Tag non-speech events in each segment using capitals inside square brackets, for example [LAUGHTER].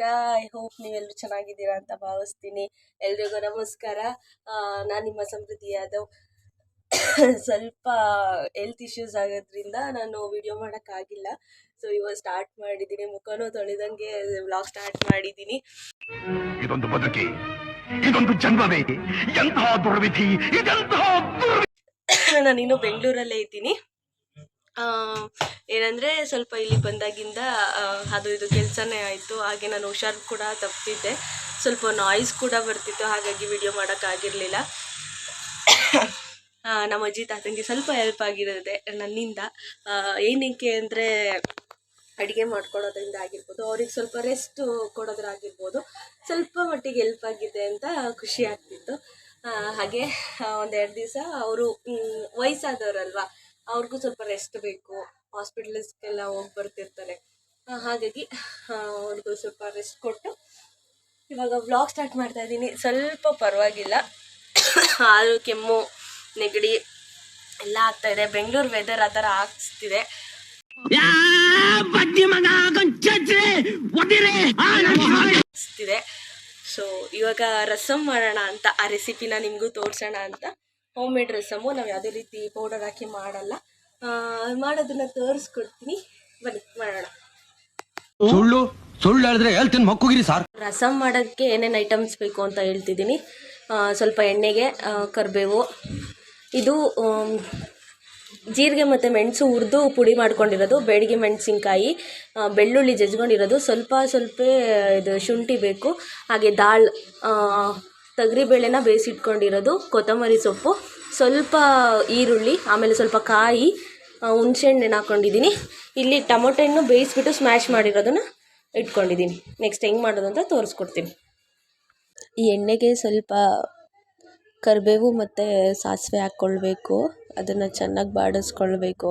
ಹೇಗಿದ್ದೀರಾ I hope ನೀವೆಲ್ಲರೂ ಚೆನ್ನಾಗಿದ್ದೀರಾ ಅಂತ ಭಾವಿಸ್ತೀನಿ. ಎಲ್ರಿಗೂ ನಮಸ್ಕಾರ. ನಾನು ನಿಮ್ಮ ಸಮೃದ್ಧಿ ಯಾದವ್. [COUGHS] ಸ್ವಲ್ಪ ಹೆಲ್ತ್ ಇಶ್ಯೂಸ್ ಆಗೋದ್ರಿಂದ ನಾನು ವಿಡಿಯೋ ಮಾಡೋಕ್ಕಾಗಿಲ್ಲ. ಸೊ ಇವಾಗ ಸ್ಟಾರ್ಟ್ ಮಾಡಿದ್ದೀನಿ. ಮುಖನೂ ತೊಳೆದಂಗೆ ವ್ಲಾಗ್ ಸ್ಟಾರ್ಟ್ ಮಾಡಿದ್ದೀನಿ. ಇದೊಂದು ಬದುಕಿ? ಇದೊಂದು ಜನ್ಮವೇ? ಎಂತಹ ದುರ್ವಿಧಿ? ಇದೆಂತಹ [COUGHS] ನಾನು ಇನ್ನೂ ಬೆಂಗಳೂರಲ್ಲೇ ಇದ್ದೀನಿ. ಏನಂದರೆ ಸ್ವಲ್ಪ ಇಲ್ಲಿ ಬಂದಾಗಿಂದ ಅದು ಇದು ಕೆಲಸನೇ ಆಯಿತು. ಹಾಗೆ ನಾನು ಹುಷಾರು ಕೂಡ ತಪ್ಪಿದ್ದೆ. ಸ್ವಲ್ಪ ನಾಯ್ಸ್ ಕೂಡ ಬರ್ತಿತ್ತು, ಹಾಗಾಗಿ ವಿಡಿಯೋ ಮಾಡೋಕ್ಕಾಗಿರಲಿಲ್ಲ ನಮ್ಮ ಅಜ್ಜಿ ತಾತಂಗೆ ಸ್ವಲ್ಪ ಹೆಲ್ಪ್ ಆಗಿರುತ್ತೆ ನನ್ನಿಂದ. ಏನಕ್ಕೆ ಅಂದರೆ ಅಡುಗೆ ಮಾಡ್ಕೊಡೋದ್ರಿಂದ ಆಗಿರ್ಬೋದು, ಅವ್ರಿಗೆ ಸ್ವಲ್ಪ ರೆಸ್ಟ್ ಕೊಡೋದ್ರಾಗಿರ್ಬೋದು, ಸ್ವಲ್ಪ ಮಟ್ಟಿಗೆ ಹೆಲ್ಪ್ ಆಗಿದೆ ಅಂತ ಖುಷಿ ಆಗ್ತಿತ್ತು. ಹಾಗೆ ಒಂದೆರಡು ದಿವಸ ಅವರು ವಯಸ್ಸಾದವರಲ್ವಾ ಅವ್ರಿಗೂ ಸ್ವಲ್ಪ ರೆಸ್ಟ್ ಬೇಕು. ಹಾಸ್ಪಿಟಲ್ಸ್ಗೆಲ್ಲ ಹೋಗಿ ಬರ್ತಿರ್ತಾರೆ. ಹಾಗಾಗಿ ಅವ್ರಿಗೂ ಸ್ವಲ್ಪ ರೆಸ್ಟ್ ಕೊಟ್ಟು ಇವಾಗ ವ್ಲಾಗ್ ಸ್ಟಾರ್ಟ್ ಮಾಡ್ತಾ ಇದ್ದೀನಿ. ಸ್ವಲ್ಪ ಪರವಾಗಿಲ್ಲ. ಆದರೂ ಕೆಮ್ಮು ನೆಗಡಿ ಎಲ್ಲ ಆಗ್ತಾ ಇದೆ. ಬೆಂಗಳೂರು ವೆದರ್ ಆ ಥರ ಆಗ್ತಿದೆ. ಅನಿಸ್ತಿದೆ ಸೊ ಇವಾಗ ರಸಮ್ ಮಾಡೋಣ ಅಂತ ಆ ರೆಸಿಪಿನ ನಿಮಗೂ ತೋರಿಸೋಣ ಅಂತ. ಹೋಮ್ ಮೇಡ್ ರಸಮ್ಮು ನಾವು ಯಾವುದೇ ರೀತಿ ಪೌಡರ್ ಹಾಕಿ ಮಾಡಲ್ಲ. ಮಾಡೋದನ್ನ ತೋರಿಸ್ಕೊಡ್ತೀನಿ. ಬನ್ನಿ ಮಾಡೋಣ. ಸುಳ್ಳು ಸುಳ್ಳು ಹೇಳಿದ್ರೆ ಹೇಳ್ತೀನಿ ಮಕ್ಕುಗಿರಿ ಸಾರ್. ರಸಂ ಮಾಡೋಕ್ಕೆ ಏನೇನು ಐಟಮ್ಸ್ ಬೇಕು ಅಂತ ಹೇಳ್ತಿದ್ದೀನಿ. ಸ್ವಲ್ಪ ಎಣ್ಣೆಗೆ ಕರಿಬೇವು. ಇದು ಜೀರಿಗೆ ಮತ್ತು ಮೆಣಸು ಹುರಿದು ಪುಡಿ ಮಾಡ್ಕೊಂಡಿರೋದು ಬೇಡಿಗೆ ಮೆಣಸಿನ್ಕಾಯಿ ಬೆಳ್ಳುಳ್ಳಿ ಜಜ್ಕೊಂಡಿರೋದು. ಸ್ವಲ್ಪ ಸ್ವಲ್ಪ ಇದು ಶುಂಠಿ ಬೇಕು. ಹಾಗೆ ದಾಳ್ ತೊಗರಿಬೇಳೆನ ಬೇಯಿಸಿಟ್ಕೊಂಡಿರೋದು ಕೊತ್ತಂಬರಿ ಸೊಪ್ಪು. ಸ್ವಲ್ಪ ಈರುಳ್ಳಿ ಆಮೇಲೆ ಸ್ವಲ್ಪ ಕಾಯಿ ಹುಣ್ಸೆಹಣ್ಣು ಹಾಕ್ಕೊಂಡಿದ್ದೀನಿ ಇಲ್ಲಿ ಟೊಮೊಟೊ ಹಣ್ಣು ಬೇಯಿಸ್ಬಿಟ್ಟು ಸ್ಮ್ಯಾಶ್ ಮಾಡಿರೋದನ್ನ ಇಟ್ಕೊಂಡಿದ್ದೀನಿ. ನೆಕ್ಸ್ಟ್ ಹೆಂಗೆ ಮಾಡೋದು ಅಂತ ತೋರಿಸ್ಕೊಡ್ತೀನಿ. ಈ ಎಣ್ಣೆಗೆ ಸ್ವಲ್ಪ ಕರಿಬೇವು ಮತ್ತು ಸಾಸಿವೆ ಹಾಕ್ಕೊಳ್ಬೇಕು. ಅದನ್ನು ಚೆನ್ನಾಗಿ ಬಾಡಿಸ್ಕೊಳ್ಬೇಕು.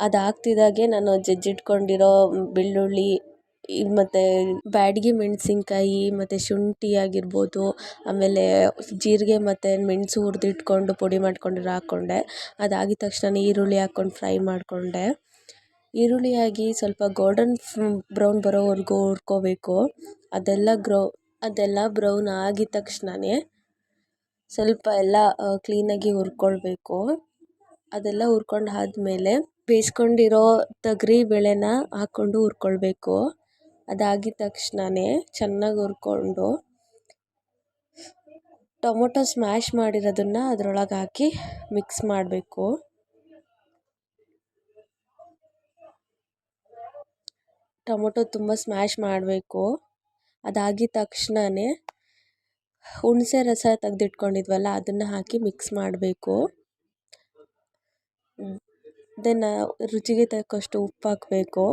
ಅದು ನಾನು ಜಜ್ಜಿಟ್ಕೊಂಡಿರೋ ಬೆಳ್ಳುಳ್ಳಿ ಮತ್ತು ಬ್ಯಾಡಗಿ ಮೆಣಸಿನ್ಕಾಯಿ ಮತ್ತು ಶುಂಠಿ ಆಗಿರ್ಬೋದು, ಆಮೇಲೆ ಜೀರಿಗೆ ಮತ್ತು ಮೆಣಸು ಹುರ್ದಿಟ್ಕೊಂಡು ಪುಡಿ ಮಾಡ್ಕೊಂಡಿರೋ ಹಾಕ್ಕೊಂಡೆ ಅದಾಗಿದ ತಕ್ಷಣ ಈರುಳ್ಳಿ ಹಾಕ್ಕೊಂಡು ಫ್ರೈ ಮಾಡಿಕೊಂಡೆ. ಈರುಳ್ಳಿ ಆಗಿ ಸ್ವಲ್ಪ ಗೋಲ್ಡನ್ ಬ್ರೌನ್ ಬರೋವರೆಗೂ ಹುರ್ಕೋಬೇಕು. ಅದೆಲ್ಲ ಗ್ರೌ, ಅದೆಲ್ಲ ಬ್ರೌನ್ ಆಗಿದ ತಕ್ಷಣನೇ ಸ್ವಲ್ಪ ಎಲ್ಲ ಕ್ಲೀನಾಗಿ ಹುರ್ಕೊಳ್ಬೇಕು. ಅದೆಲ್ಲ ಹುರ್ಕೊಂಡು ಆದ್ಮೇಲೆ ಬೇಯಿಸ್ಕೊಂಡಿರೋ ತೊಗರಿ ಬೇಳೆನ ಹಾಕ್ಕೊಂಡು ಹುರ್ಕೊಳ್ಬೇಕು. ಅದಾಗಿದ ತಕ್ಷಣನೇ ಚೆನ್ನಾಗಿ ಹುರ್ಕೊಂಡು ಟೊಮೊಟೊ ಸ್ಮ್ಯಾಶ್ ಮಾಡಿರೋದನ್ನು ಅದರೊಳಗೆ ಹಾಕಿ ಮಿಕ್ಸ್ ಮಾಡಬೇಕು. ಟೊಮೊಟೊ ತುಂಬ ಸ್ಮ್ಯಾಶ್ ಮಾಡಬೇಕು. ಅದಾಗಿದ ತಕ್ಷಣನೇ ಹುಣಸೆ ರಸ ತೆಗೆದಿಟ್ಕೊಂಡಿದ್ವಲ್ಲ ಅದನ್ನು ಹಾಕಿ ಮಿಕ್ಸ್ ಮಾಡಬೇಕು. ದೆನ್ ರುಚಿಗೆ ತಕ್ಕಷ್ಟು ಉಪ್ಪು ಹಾಕಬೇಕು.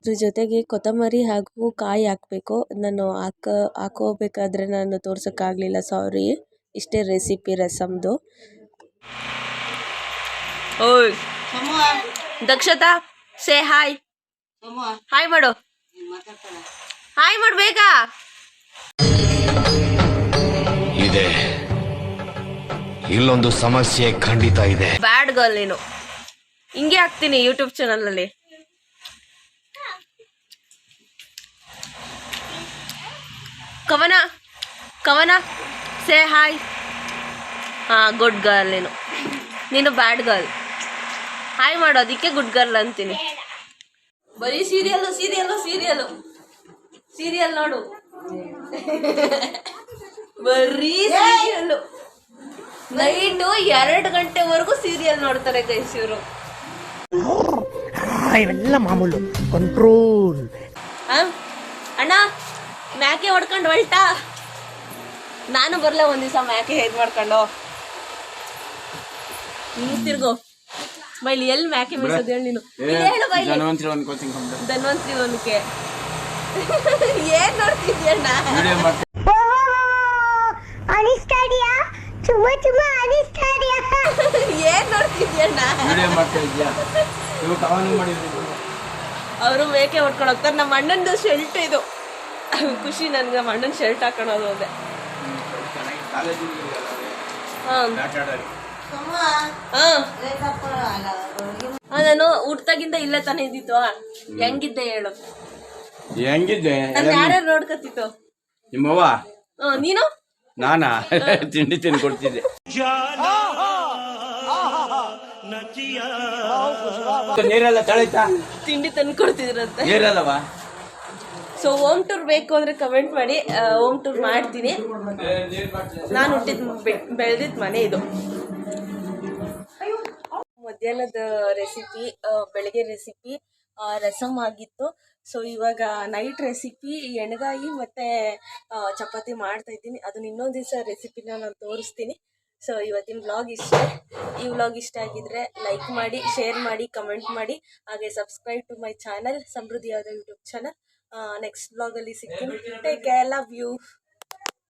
ಅದ್ರ ಜೊತೆಗೆ ಕೊತ್ತಂಬರಿ ಹಾಗೂ ಕಾಯಿ ಹಾಕಬೇಕು. ನಾನು ಹಾಕ ಹಾಕೋಬೇಕಾದ್ರೆ ನಾನು ತೋರ್ಸೋಕ್ಕಾಗಲಿಲ್ಲ ಸಾರಿ ಇಷ್ಟೇ ರೆಸಿಪಿ ರಸಮ್ದು. ಓಯ್! ದಕ್ಷತಾ ಸೇ ಹಾಯ್ ಹಾಯ್ ಮಾಡು. ಹಾಯ್ ಮಾಡು ಬೇಗ. ಇದೆ. ಇಲ್ಲೊಂದು ಸಮಸ್ಯೆ ಖಂಡಿತ ಇದೆ. ಬ್ಯಾಡ್ ಗರ್ಲ್ ನೀನು. ಹಿಂಗೆ ಹಾಕ್ತೀನಿ ಯೂಟ್ಯೂಬ್ ಚಾನಲಲ್ಲಿ ಕವನ? ಕವನ? ಸೇ ಹಾಯ್ ಹಾಂ ಗುಡ್ ಗರ್ಲ್ ನೀನು. ನೀನು ಬ್ಯಾಡ್ ಗರ್ಲ್ ಹಾಯ್ ಮಾಡು ಅದಕ್ಕೆ ಗುಡ್ ಗರ್ಲ್ ಅಂತೀನಿ. ಬರೀ ಸೀರಿಯಲ್ಲು ಸೀರಿಯಲ್ಲು ಸೀರಿಯಲ್ಲು ಸೀರಿಯಲ್ ನೋಡು. ಬರೀ ಸೀರಿಯಲ್ಲು ನೈಟು ಎರಡು ಗಂಟೆವರೆಗೂ ಸೀರಿಯಲ್ ನೋಡ್ತಾರೆ ಇವರು. ಇವೆಲ್ಲ ಮಾಮೂಲು. ಕಂಟ್ರೋಲ್ ಅಣ್ಣ ಮ್ಯಾಕೆ ಹೊಡ್ಕೊಂಡು ಹೊಲ್ಟಾ? ನಾನು ಬರ್ಲ ಒಂದ್ ದಿವಸ ಮ್ಯಾಕೆ ಹೇಗ್ ಮಾಡ್ಕೊಂಡು. ನೀನು ತಿರ್ಗೋ. ಬೈಲಿ ಎಲ್ಲಿ ಮ್ಯಾಕೆ ಮೇಯ್ಸೋದು ಹೇಳಿ ನೀನು. ಹೇಳು ಬೈಲಿ. ಧನ್ವಂತ್ರಿ ಒಂದಕ್ಕೆ ಏನ್ ನೋಡ್ತಿದ್ಯಣ್ಣ ಅನಿಸ್ತಾಡಿಯಾ ತುಂಬಾ ತುಂಬಾ ಅನಿಸ್ತಾಡಿಯಾ ಏನ್ ನೋಡ್ತಿದ್ಯಣ್ಣ ಅವರು ಮೇಕೆ ಹೊಡ್ಕೊಂಡು ಹೋಗ್ತಾರೆ. ನಮ್ಮ ಅಣ್ಣನ ಶೆಲ್ಟ್ ಇದು. ಖುಷಿ ನನ್ಗೆ ನಮ್ಮ ಅಣ್ಣನ ಶರ್ಟ್ ಹಾಕೊಳೋದು ಅದೇ ಹಾಂ. ನಾನು ಹುಟ್ಟಾಗಿಂದ ಇಲ್ಲೇ ತಾನೇ ಇದ್ದಿತ್ತು ಹೆಂಗಿದ್ದೆ ಹೇಳು. ಹೆಂಗಿದ್ದೆ? ನಾನು ಯಾರ್ಯಾರು ನೋಡ್ಕೊತಿತ್ತು? ನಿಮ್ಮವ್ವ ನೀನು? ನಾನಾ? ತಿಂಡಿ ತಿಂದು ಕೊಡ್ತಿದ್ದೆ. ನೀರೆಲ್ಲ ತಳಿತಾ? ತಿಂಡಿ ತಂದು ಕೊಡ್ತಿದ್ರಂತೆ. ನೀರಲ್ಲವಾ? ಸೊ ಹೋಮ್ ಟೂರ್ ಬೇಕು ಅಂದ್ರೆ ಕಮೆಂಟ್ ಮಾಡಿ ಹೋಮ್ ಟೂರ್ ಮಾಡ್ತೀನಿ. ನಾನು ಹುಟ್ಟಿದ ಬೆಳೆದಿದ್ದ ಮನೆ ಇದು. ಮಧ್ಯಾಹ್ನದ ರೆಸಿಪಿ ಬೆಳಗ್ಗೆ ರೆಸಿಪಿ ರಸಮ್ ಆಗಿತ್ತು. ಸೊ ಇವಾಗ ನೈಟ್ ರೆಸಿಪಿ ಎಣ್ಗಾಯಿ ಮತ್ತು ಚಪಾತಿ ಮಾಡ್ತಾ ಇದ್ದೀನಿ. ಅದನ್ನ ಇನ್ನೊಂದು ದಿವಸ ರೆಸಿಪಿನ ನಾನು ತೋರಿಸ್ತೀನಿ. ಸೊ ಇವತ್ತಿನ ವ್ಲಾಗ್ ಇಷ್ಟ. ಈ ವ್ಲಾಗ್ ಇಷ್ಟ ಆಗಿದ್ರೆ ಲೈಕ್ ಮಾಡಿ ಶೇರ್ ಮಾಡಿ ಕಮೆಂಟ್ ಮಾಡಿ. ಹಾಗೆ ಸಬ್ಸ್ಕ್ರೈಬ್ ಟು ಮೈ ಚಾನಲ್ ಸಮೃದ್ಧಿಯಾದ ಯೂಟ್ಯೂಬ್ ಚಾನಲ್ ನೆಕ್ಸ್ಟ್ ಬ್ಲಾಗಲ್ಲಿ ಸಿಗ್ತೀನಿ ಟೇಕ್ ಕೇರ್ ಲವ್ ಯು